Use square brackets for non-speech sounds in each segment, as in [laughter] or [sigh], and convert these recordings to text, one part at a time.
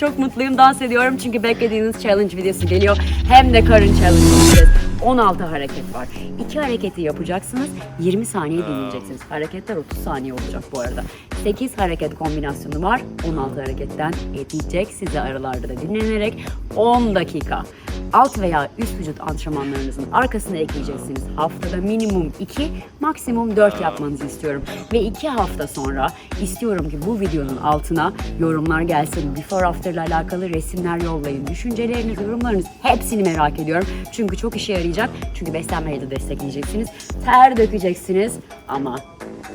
Çok mutluyum dans ediyorum çünkü beklediğiniz challenge videosu geliyor. Hem de karın challenge yapacağız. 16 hareket var. İki hareketi yapacaksınız. 20 saniye dinleyeceksiniz. Hareketler 30 saniye olacak bu arada. 8 hareket kombinasyonu var. 16 hareketten edecek size aralarda da dinlenerek 10 dakika. Alt veya üst vücut antrenmanlarınızın arkasına ekleyeceksiniz. Haftada minimum 2, maksimum 4 yapmanızı istiyorum. Ve 2 hafta sonra istiyorum ki bu videonun altına yorumlar gelsin. Before after ile alakalı resimler yollayın. Düşünceleriniz, yorumlarınız hepsini merak ediyorum. Çünkü çok işe yarayacak. Çünkü beslenmeyi de destekleyeceksiniz. Ter dökeceksiniz ama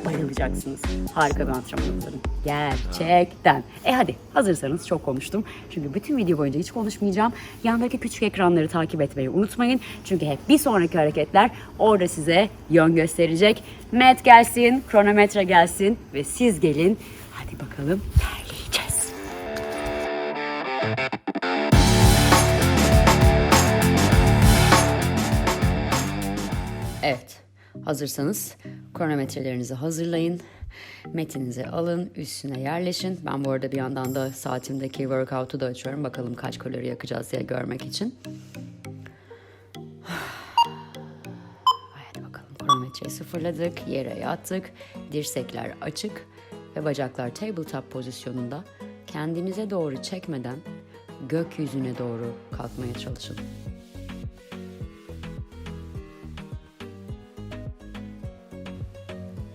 bayılacaksınız. Harika bir antrenman hazırım. Gerçekten. E hadi hazırsanız çok konuştum. Çünkü bütün video boyunca hiç konuşmayacağım. Yandaki küçük ekranları takip etmeyi unutmayın. Çünkü hep bir sonraki hareketler orada size yön gösterecek. Met gelsin, kronometre gelsin ve siz gelin. Hadi bakalım terleyeceğiz. Evet, hazırsanız kronometrelerinizi hazırlayın. Metinizi alın, üstüne yerleşin. Ben bu arada bir yandan da saatimdeki workout'u da açıyorum. Bakalım kaç kalori yakacağız diye görmek için. Hadi bakalım kronometreyi sıfırladık, yere yattık. Dirsekler açık ve bacaklar tabletop pozisyonunda. Kendinize doğru çekmeden gökyüzüne doğru kalkmaya çalışın.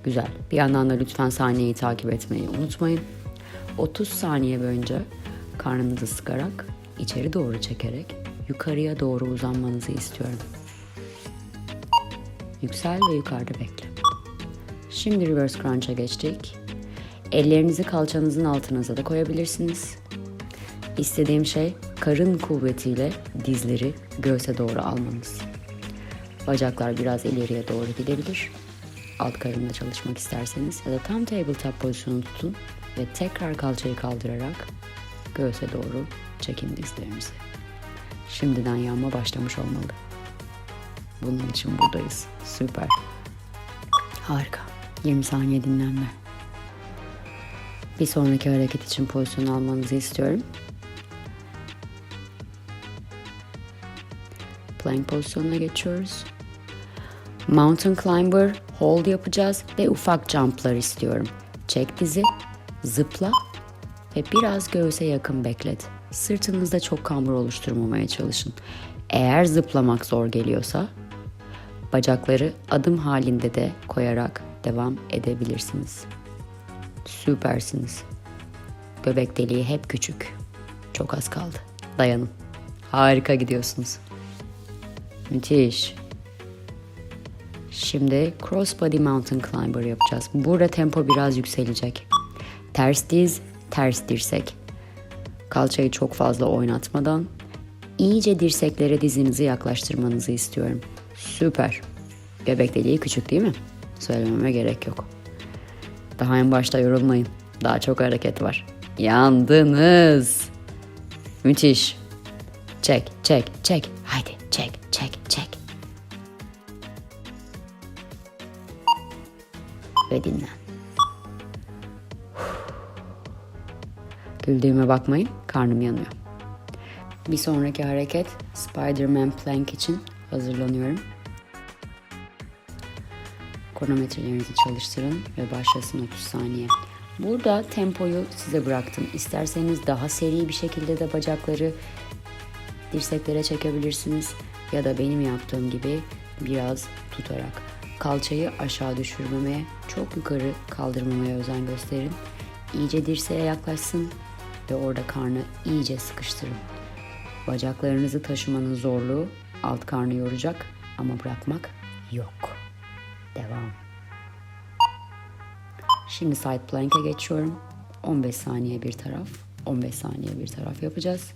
Güzel. Bir yandan da lütfen saniyeyi takip etmeyi unutmayın. 30 saniye boyunca karnınızı sıkarak, içeri doğru çekerek yukarıya doğru uzanmanızı istiyorum. Yüksel ve yukarıda bekle. Şimdi reverse crunch'a geçtik. Ellerinizi kalçanızın altınıza da koyabilirsiniz. İstediğim şey karın kuvvetiyle dizleri göğse doğru almanız. Bacaklar biraz ileriye doğru gidebilir. Alt karında çalışmak isterseniz ya da tam tabletop pozisyonu tutun ve tekrar kalçayı kaldırarak göğse doğru çekin dizlerinizi. Şimdiden yanma başlamış olmalı. Bunun için buradayız. Süper. Harika. 20 saniye dinlenme. Bir sonraki hareket için pozisyon almanızı istiyorum. Plank pozisyonuna geçiyoruz. Mountain climber, hold yapacağız ve ufak jumplar istiyorum. Çek dizi, zıpla ve biraz göğse yakın beklet. Sırtınızda çok kambur oluşturmamaya çalışın. Eğer zıplamak zor geliyorsa bacakları adım halinde de koyarak devam edebilirsiniz. Süpersiniz. Göbek deliği hep küçük. Çok az kaldı. Dayanın. Harika gidiyorsunuz. Müthiş. Şimdi crossbody mountain climber yapacağız. Burada tempo biraz yükselecek. Ters diz, ters dirsek. Kalçayı çok fazla oynatmadan iyice dirseklere dizinizi yaklaştırmanızı istiyorum. Süper. Göbek deliği küçük değil mi? Söylememe gerek yok. Daha en başta yorulmayın. Daha çok hareket var. Yandınız. Müthiş. Çek, çek, çek. Ve dinlen. Güldüğüme bakmayın, karnım yanıyor. Bir sonraki hareket Spider-Man Plank için hazırlanıyorum. Kronometrelerinizi çalıştırın ve başlasın 30 saniye. Burada tempoyu size bıraktım. İsterseniz daha seri bir şekilde de bacakları dirseklere çekebilirsiniz ya da benim yaptığım gibi biraz tutarak kalçayı aşağı düşürmemeye, çok yukarı kaldırmamaya özen gösterin. İyice dirseğe yaklaşsın ve orada karnı iyice sıkıştırın. Bacaklarınızı taşımanın zorluğu alt karnı yoracak ama bırakmak yok. Devam. Şimdi side plank'e geçiyorum. 15 saniye bir taraf, 15 saniye bir taraf yapacağız.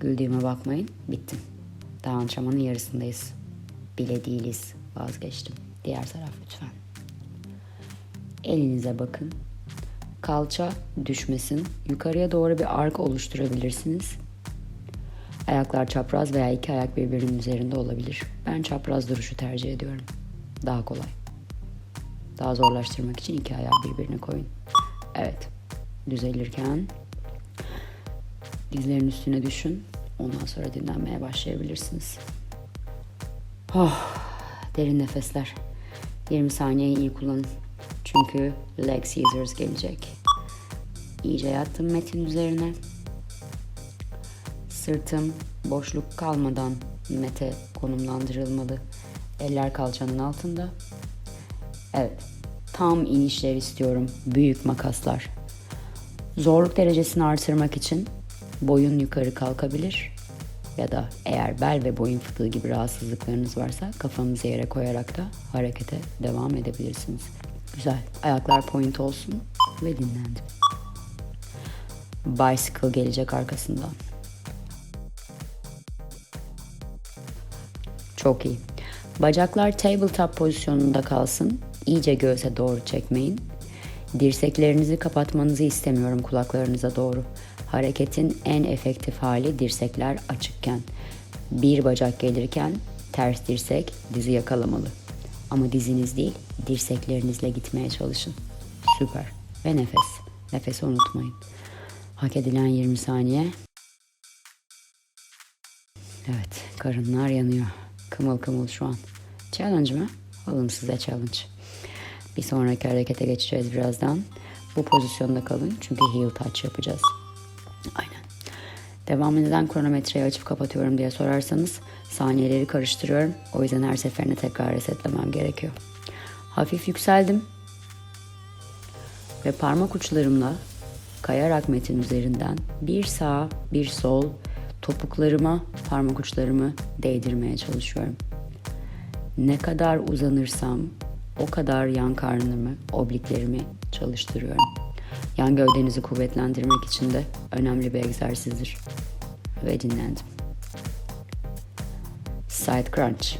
Güldüğüme bakmayın. Bittim. Daha antrenmanın yarısındayız. Bile değiliz. Vazgeçtim. Diğer taraf lütfen. Elinize bakın. Kalça düşmesin. Yukarıya doğru bir ark oluşturabilirsiniz. Ayaklar çapraz veya iki ayak birbirinin üzerinde olabilir. Ben çapraz duruşu tercih ediyorum. Daha kolay. Daha zorlaştırmak için iki ayağı birbirine koyun. Evet. Düzelirken dizlerin üstüne düşün. Ondan sonra dinlenmeye başlayabilirsiniz. Oh, derin nefesler. 20 saniyeyi iyi kullanın. Çünkü leg scissors gelecek. İyice yattım metin üzerine. Sırtım boşluk kalmadan mete konumlandırılmalı. Eller kalçanın altında. Evet. Tam inişler istiyorum. Büyük makaslar. Zorluk derecesini artırmak için boyun yukarı kalkabilir ya da eğer bel ve boyun fıtığı gibi rahatsızlıklarınız varsa kafanızı yere koyarak da harekete devam edebilirsiniz. Güzel. Ayaklar point olsun ve dinlendim. Bicycle gelecek arkasından. Çok iyi. Bacaklar tabletop pozisyonunda kalsın. İyice göğse doğru çekmeyin. Dirseklerinizi kapatmanızı istemiyorum kulaklarınıza doğru. Hareketin en efektif hali dirsekler açıkken. Bir bacak gelirken ters dirsek dizi yakalamalı. Ama diziniz değil, dirseklerinizle gitmeye çalışın. Süper. Ve nefes. Nefesi unutmayın. Hak edilen 20 saniye. Evet, karınlar yanıyor. Kımıl kımıl şu an. Challenge mı? Alın size challenge. Bir sonraki harekete geçeceğiz birazdan. Bu pozisyonda kalın çünkü heel touch yapacağız. Aynen. Devam neden kronometreyi açıp kapatıyorum diye sorarsanız saniyeleri karıştırıyorum. O yüzden her seferinde tekrar resetlemem gerekiyor. Hafif yükseldim. Ve parmak uçlarımla kayarak metin üzerinden bir sağ bir sol topuklarıma parmak uçlarımı değdirmeye çalışıyorum. Ne kadar uzanırsam o kadar yan karnımı, obliklerimi çalıştırıyorum. Yan gövdenizi kuvvetlendirmek için de önemli bir egzersizdir. Ve dinlendim. Side crunch.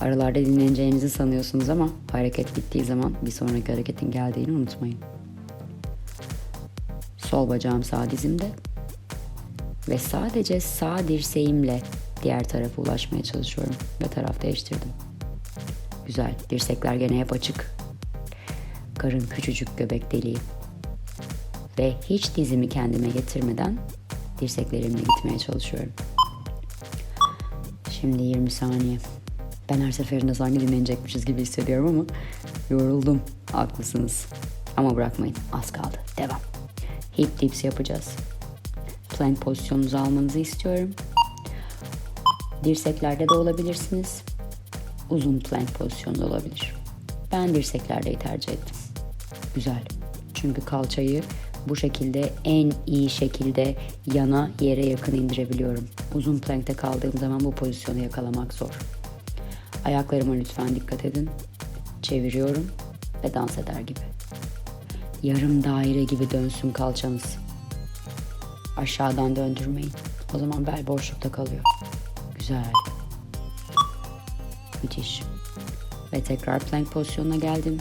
Aralarda dinleneceğinizi sanıyorsunuz ama hareket bittiği zaman bir sonraki hareketin geldiğini unutmayın. Sol bacağım sağ dizimde ve sadece sağ dirseğimle diğer tarafa ulaşmaya çalışıyorum ve taraf değiştirdim. Güzel. Dirsekler gene hep açık. Karın küçücük göbek deliği. Ve hiç dizimi kendime getirmeden dirseklerimle gitmeye çalışıyorum. Şimdi 20 saniye. Ben her seferinde sanki dinlenecekmişiz gibi hissediyorum ama yoruldum. Haklısınız. Ama bırakmayın. Az kaldı. Devam. Hip dips yapacağız. Plank pozisyonunuzu almanızı istiyorum. Dirseklerde de olabilirsiniz uzun plank pozisyonda olabilir. Ben dirseklerdeyi tercih ettim. Güzel. Çünkü kalçayı bu şekilde en iyi şekilde yana yere yakın indirebiliyorum. Uzun plankte kaldığım zaman bu pozisyonu yakalamak zor. Ayaklarıma lütfen dikkat edin. Çeviriyorum ve dans eder gibi. Yarım daire gibi dönsün kalçanız. Aşağıdan döndürmeyin. O zaman bel boşlukta kalıyor. Güzel. Müthiş. Ve tekrar plank pozisyonuna geldim.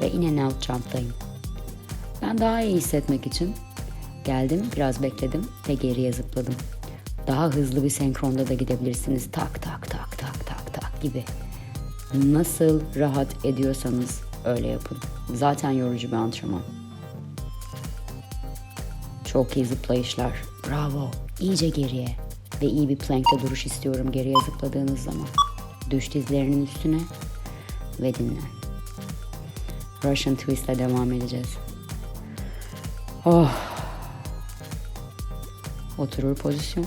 Ve in and out jump'tayım. Ben daha iyi hissetmek için geldim, biraz bekledim ve geriye zıpladım. Daha hızlı bir senkronda da gidebilirsiniz. Tak tak tak tak tak tak gibi. Nasıl rahat ediyorsanız öyle yapın. Zaten yorucu bir antrenman. Çok iyi zıplayışlar. Bravo. İyice geriye. Ve iyi bir plankte duruş istiyorum geriye zıpladığınız zaman. Düş dizlerinin üstüne ve dinlen. Russian Twist ile devam edeceğiz. Oh. Oturur pozisyon.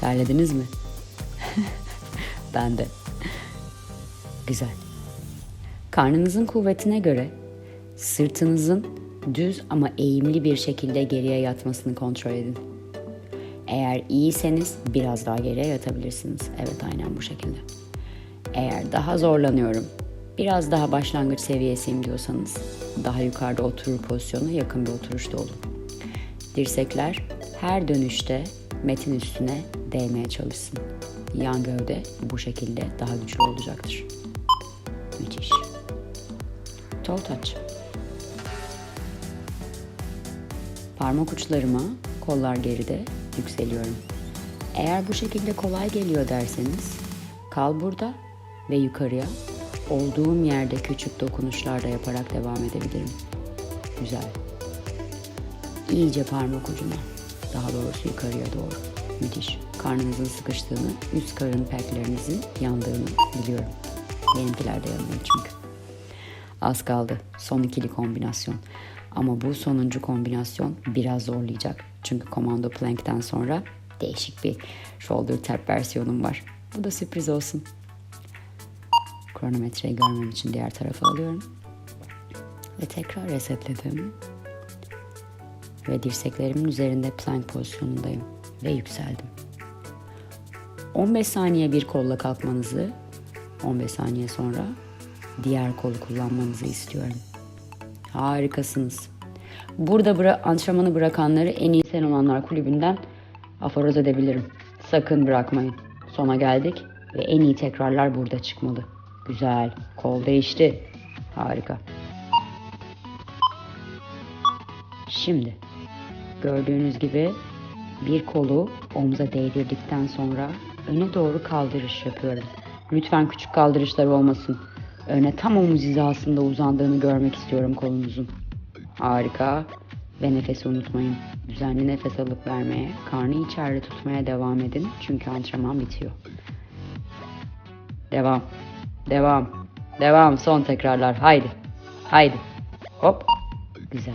Terlediniz mi? [laughs] ben de. Güzel. Karnınızın kuvvetine göre sırtınızın düz ama eğimli bir şekilde geriye yatmasını kontrol edin. Eğer iyiyseniz biraz daha geriye yatabilirsiniz. Evet aynen bu şekilde. Eğer daha zorlanıyorum, biraz daha başlangıç seviyesiyim diyorsanız daha yukarıda oturur pozisyona yakın bir oturuşta olun. Dirsekler her dönüşte metin üstüne değmeye çalışsın. Yan gövde bu şekilde daha güçlü olacaktır. Müthiş. Toe touch. Parmak uçlarıma, kollar geride yükseliyorum. Eğer bu şekilde kolay geliyor derseniz kal burada ve yukarıya olduğum yerde küçük dokunuşlar da yaparak devam edebilirim. Güzel. İyice parmak ucuna. Daha doğrusu yukarıya doğru. Müthiş. Karnınızın sıkıştığını, üst karın peklerinizin yandığını biliyorum. Benimkiler de yanıyor çünkü. Az kaldı. Son ikili kombinasyon. Ama bu sonuncu kombinasyon biraz zorlayacak. Çünkü Commando Plank'ten sonra değişik bir shoulder tap versiyonum var. Bu da sürpriz olsun. Kronometreyi görmem için diğer tarafa alıyorum. Ve tekrar resetledim. Ve dirseklerimin üzerinde plank pozisyonundayım. Ve yükseldim. 15 saniye bir kolla kalkmanızı, 15 saniye sonra diğer kolu kullanmanızı istiyorum. Harikasınız. Burada bıra- antrenmanı bırakanları en iyi sen olanlar kulübünden aforoz edebilirim. Sakın bırakmayın. Sona geldik ve en iyi tekrarlar burada çıkmalı. Güzel. Kol değişti. Harika. Şimdi gördüğünüz gibi bir kolu omza değdirdikten sonra öne doğru kaldırış yapıyorum. Lütfen küçük kaldırışlar olmasın. Öne tam omuz hizasında uzandığını görmek istiyorum kolunuzun. Harika. Ve nefesi unutmayın. Düzenli nefes alıp vermeye, karnı içeride tutmaya devam edin. Çünkü antrenman bitiyor. Devam. Devam. Devam. Son tekrarlar. Haydi. Haydi. Hop. Güzel.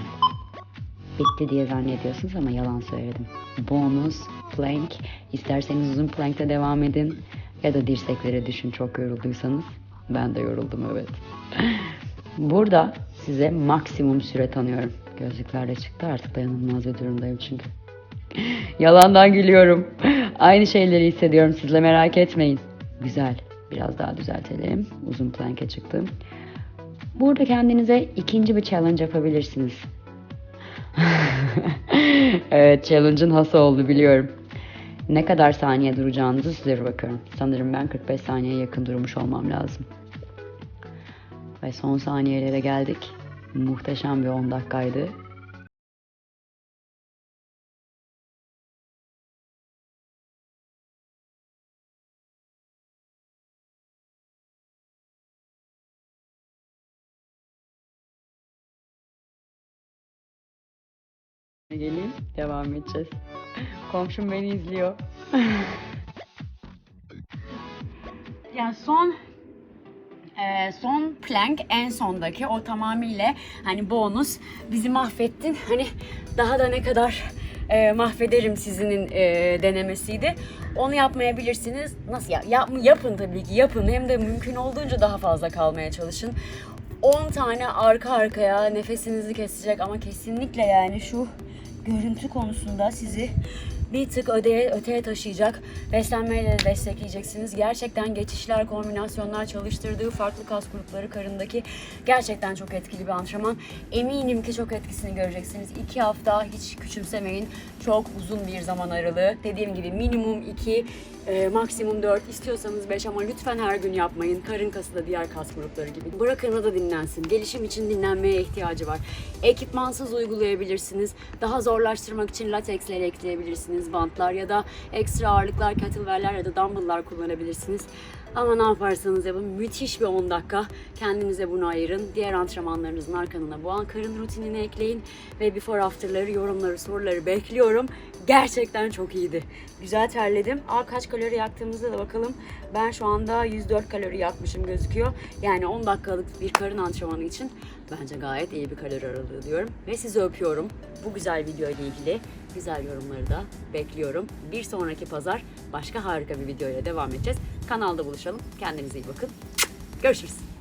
Bitti diye zannediyorsunuz ama yalan söyledim. Bonus plank. İsterseniz uzun plankte devam edin. Ya da dirseklere düşün çok yorulduysanız. Ben de yoruldum evet. Burada size maksimum süre tanıyorum. Gözlükler de çıktı artık dayanılmaz bir durumdayım çünkü. Yalandan gülüyorum. Aynı şeyleri hissediyorum sizle merak etmeyin. Güzel. Biraz daha düzeltelim. Uzun plank'e çıktım. Burada kendinize ikinci bir challenge yapabilirsiniz. [laughs] evet challenge'ın hası oldu biliyorum. Ne kadar saniye duracağınızı size bakıyorum. Sanırım ben 45 saniye yakın durmuş olmam lazım. Ve son saniyelere geldik. Muhteşem bir 10 dakikaydı. Geleyim, devam edeceğiz. Komşum beni izliyor. ya son ee, son plank en sondaki o tamamıyla hani bonus bizi mahvettin. Hani daha da ne kadar e, mahvederim sizinin e, denemesiydi. Onu yapmayabilirsiniz. Nasıl ya? Yap, yapın tabii ki yapın. Hem de mümkün olduğunca daha fazla kalmaya çalışın. 10 tane arka arkaya nefesinizi kesecek ama kesinlikle yani şu görüntü konusunda sizi bir tık öteye, öteye taşıyacak. Beslenmeyle de destekleyeceksiniz. Gerçekten geçişler, kombinasyonlar çalıştırdığı farklı kas grupları karındaki gerçekten çok etkili bir antrenman. Eminim ki çok etkisini göreceksiniz. İki hafta hiç küçümsemeyin. Çok uzun bir zaman aralığı. Dediğim gibi minimum iki, e, maksimum 4 istiyorsanız 5 ama lütfen her gün yapmayın. Karın kası da diğer kas grupları gibi. Bırakın da dinlensin. Gelişim için dinlenmeye ihtiyacı var. Ekipmansız uygulayabilirsiniz. Daha zorlaştırmak için lateksleri ekleyebilirsiniz. Bantlar ya da ekstra ağırlıklar, kettlebell'ler ya da dumbbell'lar kullanabilirsiniz. Ama ne yaparsanız yapın müthiş bir 10 dakika kendinize bunu ayırın. Diğer antrenmanlarınızın arkanına bu an karın rutinini ekleyin ve before after'ları, yorumları, soruları bekliyorum. Gerçekten çok iyiydi. Güzel terledim. Aa kaç kalori yaktığımızda da bakalım. Ben şu anda 104 kalori yakmışım gözüküyor. Yani 10 dakikalık bir karın antrenmanı için bence gayet iyi bir kalori aralığı diyorum. Ve sizi öpüyorum. Bu güzel video ile ilgili güzel yorumları da bekliyorum. Bir sonraki pazar başka harika bir video ile devam edeceğiz. Kanalda buluşalım. Kendinize iyi bakın. Görüşürüz.